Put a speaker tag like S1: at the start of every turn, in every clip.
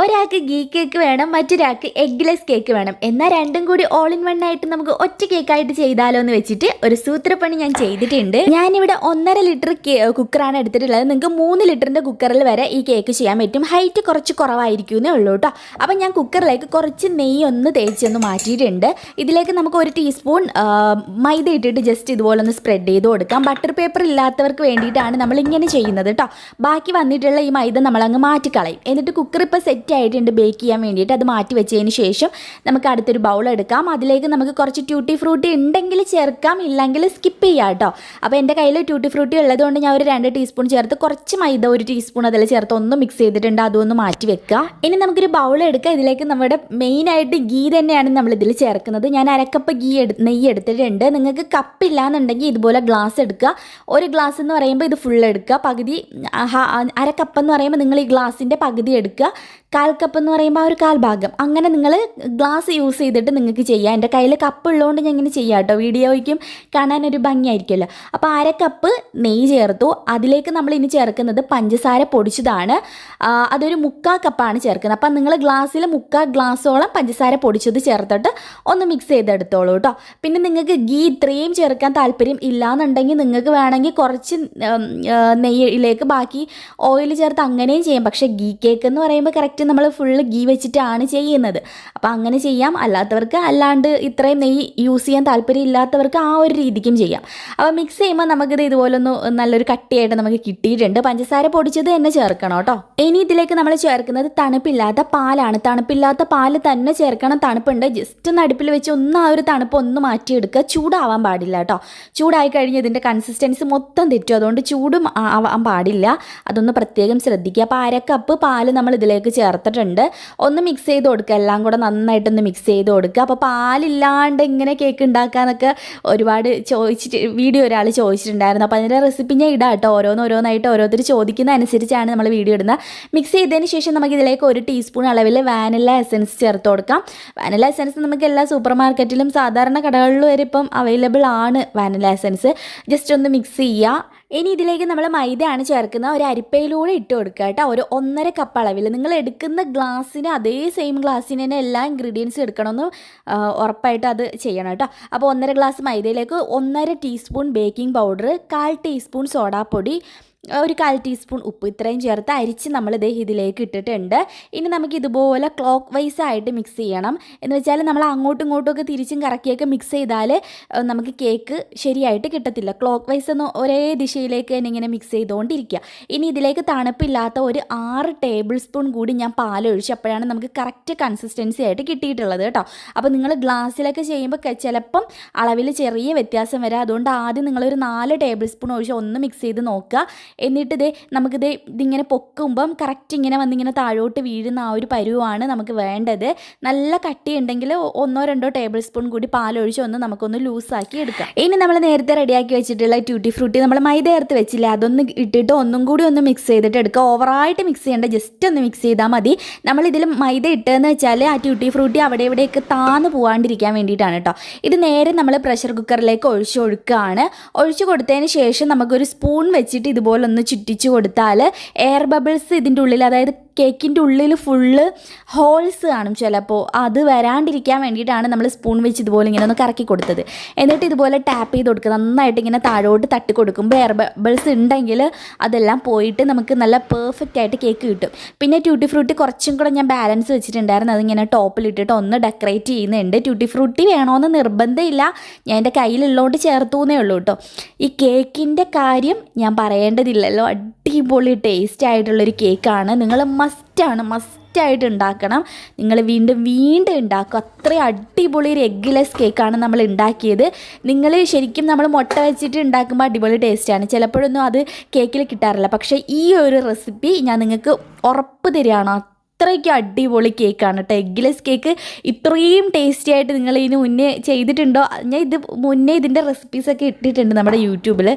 S1: ഒരാൾക്ക് ഗീ കേക്ക് വേണം മറ്റൊരാൾക്ക് എഗ്ലെസ് കേക്ക് വേണം. എന്നാൽ രണ്ടും കൂടി ഓൾ ഇൻ വൺ ആയിട്ട് നമുക്ക് ഒറ്റ കേക്കായിട്ട് ചെയ്താലോ എന്ന് വെച്ചിട്ട് ഒരു സൂത്രപ്പണി ഞാൻ ചെയ്തിട്ടുണ്ട്. ഞാനിവിടെ ഒന്നര ലിറ്റർ കുക്കറാണ് എടുത്തിട്ടുള്ളത്. നിങ്ങൾക്ക് മൂന്ന് ലിറ്ററിന്റെ കുക്കറിൽ വരെ ഈ കേക്ക് ചെയ്യാൻ പറ്റും. ഹൈറ്റ് കുറച്ച് കുറവായിരിക്കുന്നേ ഉള്ളൂ കേട്ടോ. അപ്പം ഞാൻ കുക്കറിലേക്ക് കുറച്ച് നെയ്യ് ഒന്ന് തേച്ചൊന്ന് മാറ്റിയിട്ടുണ്ട്. ഇതിലേക്ക് നമുക്ക് ഒരു ടീസ്പൂൺ മൈദ ഇട്ടിട്ട് ജസ്റ്റ് ഇതുപോലെ ഒന്ന് സ്പ്രെഡ് ചെയ്ത് കൊടുക്കാം. ബട്ടർ പേപ്പർ ഇല്ലാത്തവർക്ക് വേണ്ടിയിട്ടാണ് നമ്മൾ ഇങ്ങനെ ചെയ്യുന്നത് കേട്ടോ. ബാക്കി വന്നിട്ടുള്ള ഈ മൈദ നമ്മളങ്ങ് മാറ്റിക്കളയും. എന്നിട്ട് കുക്കർ ഇപ്പോൾ സെറ്റ് ആയിട്ടുണ്ട് ബേക്ക് ചെയ്യാൻ വേണ്ടിയിട്ട്. അത് മാറ്റി വെച്ചതിന് ശേഷം നമുക്ക് അടുത്തൊരു ബൗൾ എടുക്കാം. അതിലേക്ക് നമുക്ക് കുറച്ച് ട്യൂട്ടി ഫ്രൂട്ടി ഉണ്ടെങ്കിൽ ചേർക്കാം. ഇല്ലെങ്കിൽ സ്കിപ്പ് ചെയ്യാം കേട്ടോ അപ്പോൾ എന്റെ കയ്യിൽ ട്യൂട്ടി ഫ്രൂട്ടി ഉള്ളതുകൊണ്ട് ഞാൻ ഒരു രണ്ട് ടീസ്പൂൺ ചേർത്ത് കുറച്ച് മൈദ ഒരു ടീസ്പൂൺ അതിൽ ചേർത്ത് ഒന്ന് മിക്സ് ചെയ്തിട്ടുണ്ട്. അതൊന്ന് മാറ്റി വെക്കുക. ഇനി നമുക്കൊരു ബൗൾ എടുക്കുക ഇതിലേക്ക് നമ്മുടെ മെയിനായിട്ട് ഗീ തന്നെയാണ് നമ്മൾ ഇതിൽ ചേർക്കുന്നത്. ഞാൻ അരക്കപ്പ് ഗീ എടു നെയ്യ് എടുത്തിട്ടുണ്ട്. നിങ്ങൾക്ക് കപ്പില്ല എന്നുണ്ടെങ്കിൽ ഇതുപോലെ ഗ്ലാസ് എടുക്കുക. ഒരു ഗ്ലാസ് എന്ന് പറയുമ്പോൾ ഇത് ഫുൾ എടുക്കുക. പകുതി ഹ- അര കപ്പ് എന്ന് പറയുമ്പോൾ നിങ്ങൾ ഈ ഗ്ലാസിന്റെ പകുതി എടുക്കുക. കാൽ കപ്പ് എന്ന് പറയുമ്പോൾ ആ ഒരു കാൽഭാഗം. അങ്ങനെ നിങ്ങൾ ഗ്ലാസ് യൂസ് ചെയ്തിട്ട് നിങ്ങൾക്ക് ചെയ്യാം. എന്റെ കയ്യിൽ കപ്പ് ഉള്ളതുകൊണ്ട് ഞാൻ ഇങ്ങനെ ചെയ്യാം കേട്ടോ. വീഡിയോയ്ക്കും ഒരു ഭംഗിയായിരിക്കുമല്ലോ. അപ്പോൾ അര കപ്പ് നെയ്യ് ചേർത്തു. അതിലേക്ക് നമ്മൾ ഇനി ചേർക്കുന്നത് പഞ്ചസാര പൊടിച്ചതാണ്. അതൊരു മുക്കാ കപ്പാണ് ചേർക്കുന്നത്. അപ്പം നിങ്ങൾ ഗ്ലാസ്സിൽ മുക്കാ ഗ്ലാസ്സോളം പഞ്ചസാര പൊടിച്ചത് ചേർത്തിട്ട് ഒന്ന് മിക്സ് ചെയ്തെടുത്തോളൂ കേട്ടോ. പിന്നെ നിങ്ങൾക്ക് ഗീ ഇത്രയും ചേർക്കാൻ താല്പര്യം ഇല്ലാന്നുണ്ടെങ്കിൽ നിങ്ങൾക്ക് വേണമെങ്കിൽ കുറച്ച് നെയ്യിലേക്ക് ബാക്കി ഓയിൽ ചേർത്ത് അങ്ങനെയും ചെയ്യാം. പക്ഷേ ഗീ കേക്ക് എന്ന് പറയുമ്പോൾ കറക്റ്റ് നമ്മൾ ഫുള്ള് ഗീ വെച്ചിട്ടാണ് ചെയ്യുന്നത്. അപ്പോൾ അങ്ങനെ ചെയ്യാം. അല്ലാത്തവർക്ക് അല്ലാണ്ട് ഇത്രയും നെയ്യ് യൂസ് ചെയ്യാൻ താല്പര്യം ഇല്ലാത്തവർക്ക് ആ ഒരു രീതിക്കും ചെയ്യാം. അപ്പോൾ മിക്സ് ചെയ്യുമ്പോൾ നമുക്കിത് ഇതുപോലൊന്ന് നല്ലൊരു കട്ടിയായിട്ട് നമുക്ക് കിട്ടിയിട്ടുണ്ട്. പഞ്ചസാര പൊടിച്ചത് തന്നെ ചേർക്കണം കേട്ടോ. ഇനി ഇതിലേക്ക് നമ്മൾ ചേർക്കുന്നത് തണുപ്പില്ലാത്ത പാലാണ്. തണുപ്പില്ലാത്ത പാൽ തന്നെ ചേർക്കണം. തണുപ്പുണ്ട്. ജസ്റ്റ് ഒന്ന് അടുപ്പിൽ വെച്ച് ഒന്ന് ആ ഒരു തണുപ്പ് ഒന്ന് മാറ്റിയെടുക്കുക. ചൂടാവാൻ പാടില്ല കേട്ടോ. ചൂടായി കഴിഞ്ഞ് ഇതിന്റെ കൺസിസ്റ്റൻസി മൊത്തം തെറ്റും. അതുകൊണ്ട് ചൂടും ആവാൻ പാടില്ല. അതൊന്ന് പ്രത്യേകം ശ്രദ്ധിക്കുക. അപ്പോൾ അര കപ്പ് പാൽ നമ്മൾ ഇതിലേക്ക് ചേർത്തിട്ടുണ്ട്. ഒന്ന് മിക്സ് ചെയ്ത് കൊടുക്കുക എല്ലാം കൂടെ നന്നായിട്ടൊന്ന് മിക്സ് ചെയ്ത് കൊടുക്കുക അപ്പോൾ പാലില്ലാണ്ട് ഇങ്ങനെ കേക്ക് ഉണ്ടാക്കാനൊക്കെ ഒരുപാട് ചോദിച്ചിട്ട് വീഡിയോ ഒരാൾ ചോദിച്ചിട്ടുണ്ടായിരുന്നു. അപ്പോൾ അതിന്റെ റെസിപ്പി ഞാൻ ഇടാം കേട്ടോ. ഓരോന്നോരോന്നായിട്ട് ഓരോരുത്തർ ചോദിക്കുന്ന അനുസരിച്ചാണ് നമ്മൾ വീഡിയോ ഇടുന്നത്. മിക്സ് ചെയ്തതിന് ശേഷം നമുക്ക് ഇതിലേക്ക് ഒരു ടീസ്പൂൺ അളവിൽ വാനില എസൻസ് ചേർത്ത് കൊടുക്കാം. വാനില എസൻസ് നമുക്ക് എല്ലാ സൂപ്പർ മാർക്കറ്റിലും സാധാരണ കടകളിലും വരെ ഇപ്പം അവൈലബിൾ ആണ് വാനില എസൻസ് ജസ്റ്റ് ഒന്ന് മിക്സ് ചെയ്യുക ഇനി ഇതിലേക്ക് നമ്മൾ മൈദയാണ് ചേർക്കുന്നത്. ഒരു അരിപ്പയിലൂടെ ഇട്ട് കൊടുക്കുക കേട്ടോ. ഒരു ഒന്നര കപ്പ് അളവിൽ നിങ്ങൾ എടുക്കുന്ന ഗ്ലാസ്സിന് അതേ സെയിം ഗ്ലാസ്സിന് തന്നെ എല്ലാ ഇൻഗ്രീഡിയൻസും എടുക്കണമെന്ന് ഉറപ്പായിട്ട് അത് ചെയ്യണം കേട്ടോ. അപ്പോൾ ഒന്നര ഗ്ലാസ് മൈദയിലേക്ക് ഒന്നര ടീസ്പൂൺ ബേക്കിംഗ് പൗഡർ കാൽ ടീസ്പൂൺ സോഡാപ്പൊടി ഒരു കാൽ ടീസ്പൂൺ ഉപ്പ് ഇത്രയും ചേർത്ത് അരിച്ച് നമ്മൾ ഇതേ ഇതിലേക്ക് ഇട്ടിട്ടുണ്ട്. ഇനി നമുക്ക് ഇതുപോലെ ക്ലോക്ക് വൈസ് ആയിട്ട് മിക്സ് ചെയ്യണം. എന്ന് വെച്ചാൽ നമ്മൾ അങ്ങോട്ടും ഇങ്ങോട്ടും ഒക്കെ തിരിച്ചും കറക്കിയൊക്കെ മിക്സ് ചെയ്താൽ നമുക്ക് കേക്ക് ശരിയായിട്ട് കിട്ടത്തില്ല. ക്ലോക്ക് വൈസ് ഒന്ന് ഒരേ ദിശയിലേക്ക് തന്നെ ഇങ്ങനെ മിക്സ് ചെയ്തുകൊണ്ടിരിക്കുക ഇനി ഇതിലേക്ക് തണുപ്പില്ലാത്ത ഒരു ആറ് ടേബിൾ സ്പൂൺ കൂടി ഞാൻ പാലൊഴിച്ച് അപ്പോഴാണ് നമുക്ക് കറക്റ്റ് കൺസിസ്റ്റൻസി ആയിട്ട് കിട്ടിയിട്ടുള്ളത് കേട്ടോ. അപ്പോൾ നിങ്ങൾ ഗ്ലാസ്സിലൊക്കെ ചെയ്യുമ്പോൾ ചിലപ്പം അളവിൽ ചെറിയ വ്യത്യാസം വരാം. അതുകൊണ്ട് ആദ്യം നിങ്ങളൊരു നാല് ടേബിൾ സ്പൂൺ ഒഴിച്ച് ഒന്ന് മിക്സ് ചെയ്ത് നോക്കുക എന്നിട്ട് ഇതേ നമുക്കിത് ഇതിങ്ങനെ പൊക്കുമ്പം കറക്റ്റ് ഇങ്ങനെ വന്നിങ്ങനെ താഴോട്ട് വീഴുന്ന ആ ഒരു പരുവാണ് നമുക്ക് വേണ്ടത്. നല്ല കട്ടി ഉണ്ടെങ്കിൽ ഒന്നോ രണ്ടോ ടേബിൾ സ്പൂൺ കൂടി പാലൊഴിച്ച് ഒന്ന് നമുക്കൊന്ന് ലൂസാക്കി എടുക്കാം. ഇനി നമ്മൾ നേരത്തെ റെഡിയാക്കി വെച്ചിട്ടുള്ള ട്യൂട്ടി ഫ്രൂട്ടി നമ്മൾ മൈദ ചേർത്ത് വെച്ചില്ല? അതൊന്ന് ഇട്ടിട്ട് ഒന്നും കൂടി ഒന്ന് മിക്സ് ചെയ്തിട്ട് എടുക്കുക. ഓവറായിട്ട് മിക്സ് ചെയ്യേണ്ട ജസ്റ്റ് ഒന്ന് മിക്സ് ചെയ്താൽ മതി. നമ്മൾ മൈദ ഇട്ടതെന്ന് വെച്ചാൽ ആ ട്യൂട്ടി ഫ്രൂട്ടി അവിടെ ഇവിടെയൊക്കെ താന്ന് പോകാണ്ടിരിക്കാൻ വേണ്ടിയിട്ടാണ് കേട്ടോ ഇത് നേരെ നമ്മൾ പ്രഷർ കുക്കറിലേക്ക് ഒഴിച്ച് കൊടുക്കുകയാണ് ഒഴിച്ച് കൊടുത്തതിന് ശേഷം നമുക്കൊരു സ്പൂൺ വെച്ചിട്ട് ഇതുപോലെ ഒന്ന് ചുറ്റിച്ച് കൊടുത്താൽ എയർ ബബിൾസ് ഇതിന്റെ ഉള്ളിൽ അതായത് കേക്കിന്റെ ഉള്ളിൽ ഫുള്ള് ഹോൾസ് കാണും ചിലപ്പോൾ അത് വരാണ്ടിരിക്കാൻ വേണ്ടിയിട്ടാണ് നമ്മൾ സ്പൂൺ വെച്ച് ഇതുപോലെ ഇങ്ങനെ ഒന്ന് കറക്കി കൊടുത്തത്. എന്നിട്ട് ഇതുപോലെ ടാപ്പ് ചെയ്ത് കൊടുക്കുക. നന്നായിട്ട് ഇങ്ങനെ താഴോട്ട് തട്ടി കൊടുക്കുമ്പോൾ എയർ ബബിൾസ് ഉണ്ടെങ്കിൽ അതെല്ലാം പോയിട്ട് നമുക്ക് നല്ല പെർഫെക്റ്റ് ആയിട്ട് കേക്ക് കിട്ടും. പിന്നെ ട്യൂട്ടി ഫ്രൂട്ടി കുറച്ചും കൂടെ ഞാൻ ബാലൻസ് വെച്ചിട്ടുണ്ടായിരുന്നു. അതിങ്ങനെ ടോപ്പിലിട്ടിട്ട് ഒന്ന് ഡെക്കറേറ്റ് ചെയ്യുന്നുണ്ട്. ട്യൂട്ടി ഫ്രൂട്ടി വേണമെന്ന് നിർബന്ധമില്ല. ഞാൻ എന്റെ കയ്യിലുള്ളതുകൊണ്ട് ചേർത്തു എന്നേ ഉള്ളൂ കേട്ടോ. ഈ കേക്കിന്റെ കാര്യം ഞാൻ പറയേണ്ടതില്ലല്ലോ അടിപൊളി ടേസ്റ്റ് ആയിട്ടുള്ളൊരു കേക്കാണ് നിങ്ങൾ മസ്റ്റാണ് മസ്റ്റായിട്ട് ഉണ്ടാക്കണം. നിങ്ങൾ വീണ്ടും വീണ്ടും ഉണ്ടാക്കും. അത്രയും അടിപൊളി ഒരു എഗ്ഗ്ലെസ് കേക്കാണ് നമ്മൾ ഉണ്ടാക്കിയത്. നിങ്ങൾ ശരിക്കും നമ്മൾ മുട്ട വെച്ചിട്ട് ഉണ്ടാക്കുമ്പോൾ അടിപൊളി ടേസ്റ്റാണ് ചിലപ്പോഴൊന്നും അത് കേക്കിൽ കിട്ടാറില്ല. പക്ഷേ ഈ ഒരു റെസിപ്പി ഞാൻ നിങ്ങൾക്ക് ഉറപ്പ് തരികയാണ്. അത്രയ്ക്ക് അടിപൊളി കേക്കാണ് കേട്ടോ. എഗ്ഗ്ലെസ് കേക്ക് ഇത്രയും ടേസ്റ്റി ആയിട്ട് നിങ്ങൾ ഇതിന് മുന്നേ ചെയ്തിട്ടുണ്ടോ? ഞാൻ ഇത് മുന്നേ ഇതിന്റെ റെസിപ്പീസൊക്കെ ഇട്ടിട്ടുണ്ട് നമ്മുടെ യൂട്യൂബിൽ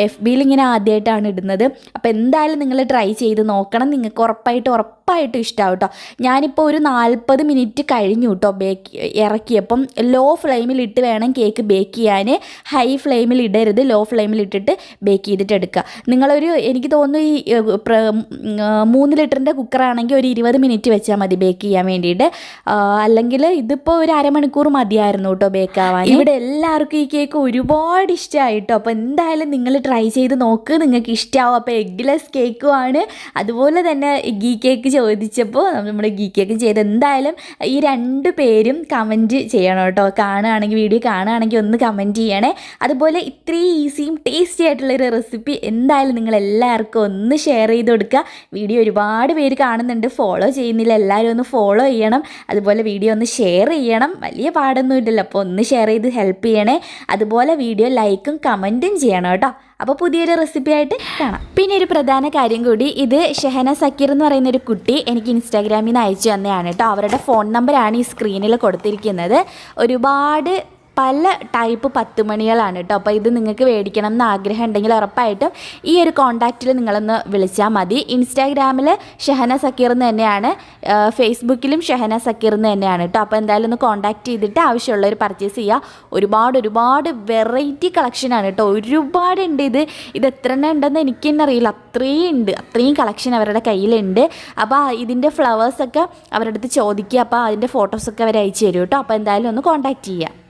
S1: എഫ് ബിയിൽ ഇങ്ങനെ ആദ്യമായിട്ടാണ് ഇടുന്നത്. അപ്പോൾ എന്തായാലും നിങ്ങൾ ട്രൈ ചെയ്ത് നോക്കണം. നിങ്ങൾക്ക് ഉറപ്പായിട്ട് ഉറപ്പായിട്ടും ഇഷ്ടമാവും കേട്ടോ. ഞാനിപ്പോൾ ഒരു നാൽപ്പത് മിനിറ്റ് കഴിഞ്ഞു കേട്ടോ ബേക്ക് ഇറക്കിയപ്പം. ലോ ഫ്ലെയിമിൽ ഇട്ട് വേണം കേക്ക് ബേക്ക് ചെയ്യാൻ ഹൈ ഫ്ലെയിമിൽ ഇടരുത്. ലോ ഫ്ലെയിമിൽ ഇട്ടിട്ട് ബേക്ക് ചെയ്തിട്ട് എടുക്കുക. നിങ്ങളൊരു എനിക്ക് തോന്നുന്നു ഈ മൂന്ന് ലിറ്ററിന്റെ കുക്കറാണെങ്കിൽ ഒരു ഇരുപത് മിനിറ്റ് വെച്ചാൽ മതി ബേക്ക് ചെയ്യാൻ വേണ്ടിയിട്ട്. അല്ലെങ്കിൽ ഇതിപ്പോൾ ഒരു അരമണിക്കൂർ മതിയായിരുന്നു കേട്ടോ ബേക്ക് ആവാൻ. ഇവിടെ എല്ലാവർക്കും ഈ കേക്ക് ഒരുപാട് ഇഷ്ടമായിട്ടോ അപ്പോൾ എന്തായാലും നിങ്ങൾ ട്രൈ ചെയ്ത് നോക്ക്. നിങ്ങൾക്ക് ഇഷ്ടമാവും അപ്പോൾ എഗ്ലെസ് കേക്കുമാണ് അതുപോലെ തന്നെ ഗീ കേക്ക് ചോദിച്ചപ്പോൾ നമ്മൾ ഗീ കേക്ക് ചെയ്ത് എന്തായാലും ഈ രണ്ട് പേരും കമന്റ് ചെയ്യണം കേട്ടോ കാണുകയാണെങ്കിൽ വീഡിയോ കാണുകയാണെങ്കിൽ ഒന്ന് കമന്റ് ചെയ്യണേ. അതുപോലെ ഇത്രയും ഈസിയും ടേസ്റ്റി ആയിട്ടുള്ളൊരു റെസിപ്പി എന്തായാലും നിങ്ങൾ എല്ലാവർക്കും ഒന്ന് ഷെയർ ചെയ്ത് കൊടുക്കുക. വീഡിയോ ഒരുപാട് പേര് കാണുന്നുണ്ട്. ഫോളോ ചെയ്യുന്നില്ല. എല്ലാവരും ഒന്ന് ഫോളോ ചെയ്യണം. അതുപോലെ വീഡിയോ ഒന്ന് ഷെയർ ചെയ്യണം. വലിയ പാടൊന്നുമില്ലല്ലോ. അപ്പോൾ ഒന്ന് ഷെയർ ചെയ്ത് ഹെൽപ്പ് ചെയ്യണേ. അതുപോലെ വീഡിയോ ലൈക്കും കമന്റും ചെയ്യണം കേട്ടോ. അപ്പോൾ പുതിയൊരു റെസിപ്പി ആയിട്ട് കാണാം. പിന്നെ ഒരു പ്രധാന കാര്യം കൂടി. ഇത് ഷെഹന സക്കീർ എന്ന് പറയുന്ന ഒരു കുട്ടി എനിക്ക് ഇൻസ്റ്റാഗ്രാമിൽ നിന്ന് അയച്ചു തന്നെയാണ് കേട്ടോ. അവരുടെ ഫോൺ നമ്പറാണ് ഈ സ്ക്രീനിൽ കൊടുത്തിരിക്കുന്നത്. ഒരുപാട് പല ടൈപ്പ് പത്ത് മണികളാണ് കേട്ടോ അപ്പോൾ ഇത് നിങ്ങൾക്ക് മേടിക്കണം എന്ന് ആഗ്രഹം ഉണ്ടെങ്കിൽ ഉറപ്പായിട്ടും ഈ ഒരു കോൺടാക്റ്റിൽ നിങ്ങളൊന്ന് വിളിച്ചാൽ മതി. ഇൻസ്റ്റാഗ്രാമിൽ ഷെഹന സക്കീർ എന്ന് തന്നെയാണ് ഫേസ്ബുക്കിലും ഷെഹന സക്കീർ എന്ന് തന്നെയാണ് കേട്ടോ അപ്പോൾ എന്തായാലും ഒന്ന് കോൺടാക്ട് ചെയ്തിട്ട് ആവശ്യമുള്ളവർ പർച്ചേസ് ചെയ്യുക ഒരുപാട് ഒരുപാട് വെറൈറ്റി കളക്ഷനാണ് കേട്ടോ ഒരുപാടുണ്ട് ഇത്. ഇത് എത്ര എണ്ണം ഉണ്ടെന്ന് എനിക്ക് തന്നെ അറിയില്ല അത്രയും ഉണ്ട്. അത്രയും കളക്ഷൻ അവരുടെ കയ്യിലുണ്ട്. അപ്പോൾ ഇതിന്റെ ഫ്ലവേഴ്സൊക്കെ അവരുടെ അടുത്ത് ചോദിക്കുക. അപ്പോൾ അതിന്റെ ഫോട്ടോസൊക്കെ അവർ അയച്ചു തരും കേട്ടോ അപ്പോൾ എന്തായാലും ഒന്ന് കോണ്ടാക്ട് ചെയ്യുക